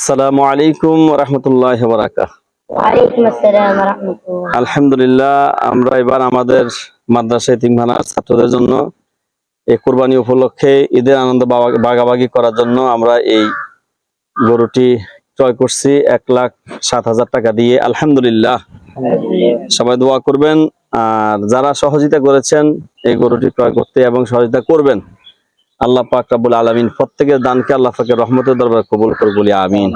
আসসালামু আলাইকুম রহমতুল্লাহ বারাকা আলহামদুলিল্লাহ আমরা এবার আমাদের মাদ্রাসা তিনখানার ছাত্রদের জন্য এই কোরবানি উপলক্ষে ঈদের আনন্দ ভাগাভাগি করার জন্য আমরা এই গরুটি ক্রয় করছি এক লাখ সাত হাজার টাকা দিয়ে। আলহামদুলিল্লাহ। সবাই দোয়া করবেন আর যারা সহযোগিতা করেছেন এই গরুটি ক্রয় করতে এবং সহযোগিতা করবেন আল্লাহ পাক রাব্বুল আলামিন প্রত্যেকের দানকে আল্লাহ পাকের রহমতের দরবার কবুল করে বলি, আমিন।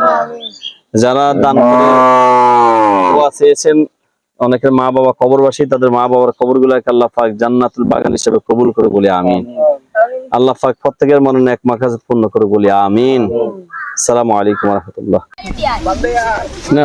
যারা দান চেয়েছেন, অনেকের মা বাবা কবরবাসী, তাদের মা বাবার কবর গুলাকে আল্লাহ পাক জান্নাতুল বাগান হিসেবে কবুল করে বলি, আমিন। আল্লাহ পাক প্রত্যেকের মনে এক মাকাজত পূর্ণ করে বলি, আমিন। আসসালামু আলাইকুম রহমতুল্লাহ। না